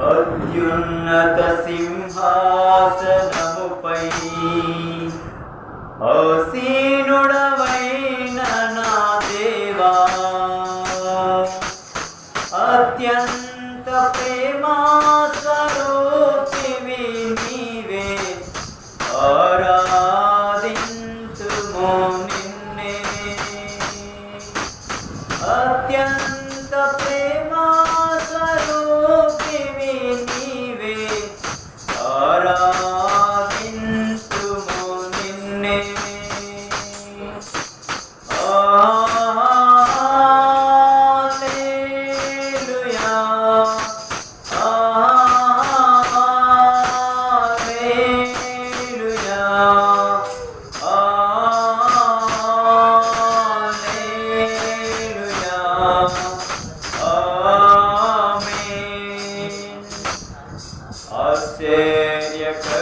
అత్యున్నత సింహాసనముపై. ఆసీనుడవైన నా దేవా. అత్యంత ప్రేమా స్వరూపివి నీవే. ఆరాధింతుము నిన్నే. అత్యంత ప్రేమ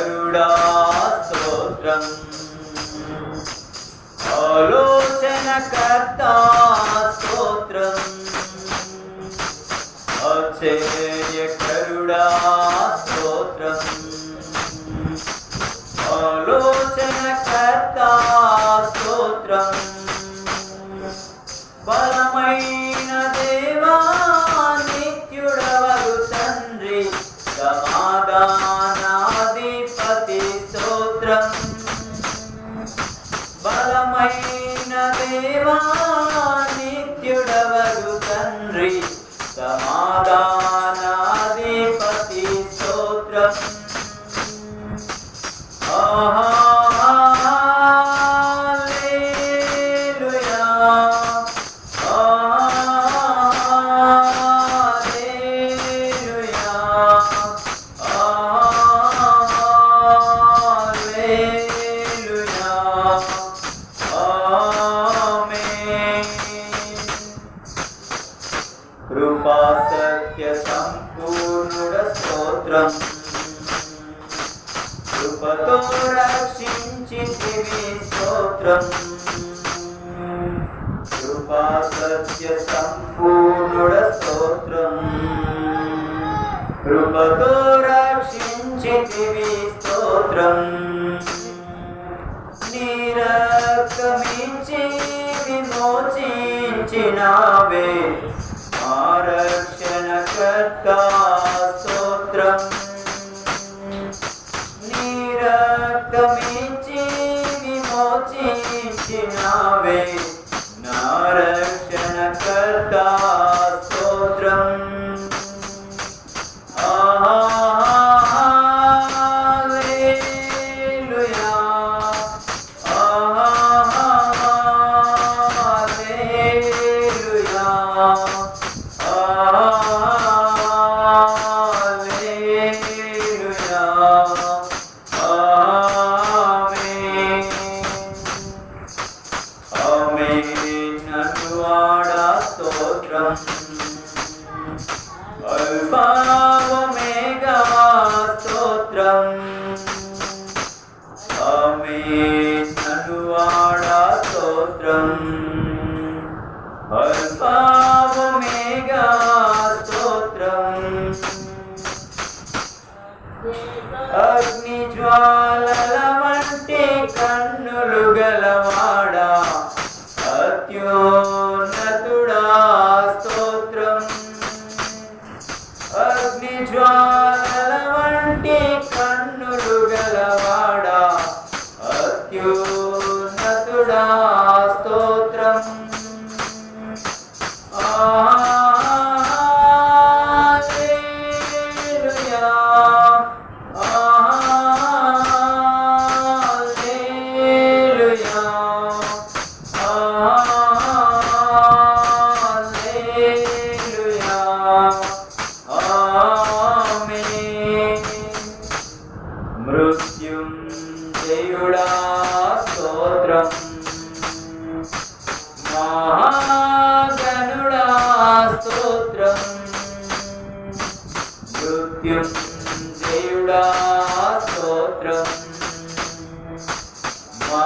ఆశ్చర్యకరుడా స్తోత్రం. ఆలోచనకర్త స్తోత్రం. ఆశ్చర్యకరుడా స్తోత్రం. ಗುರು ತಂದ್ರಿ ಸಮ రక్షించితివి స్తోత్రం. కృపా సత్య సంపూర్ణుడ స్తోత్రం. కృపతో రక్షించితివి స్తోత్రం. నిరకమించి విమోచించినావే. ఆరక్షణకర్త స్తోత్రం విమోచించినావే నారక్షణకర్త స్తోత్రం హల్లెలూయా స్తోత్రం అల్ఫా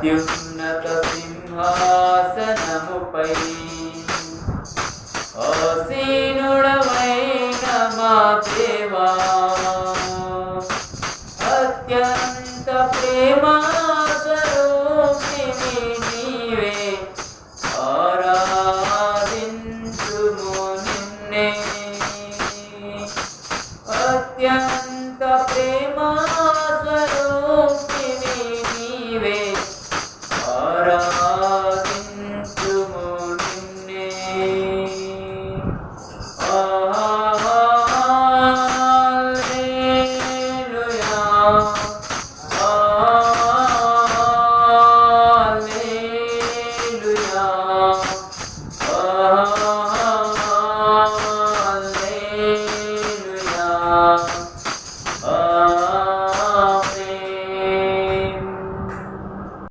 అత్యున్నత సింహాసనముపై ఆసీనుడవైన మా దేవా అత్యంత ప్రేమ ఆరాధించుము నిన్నే. అత్యంత más.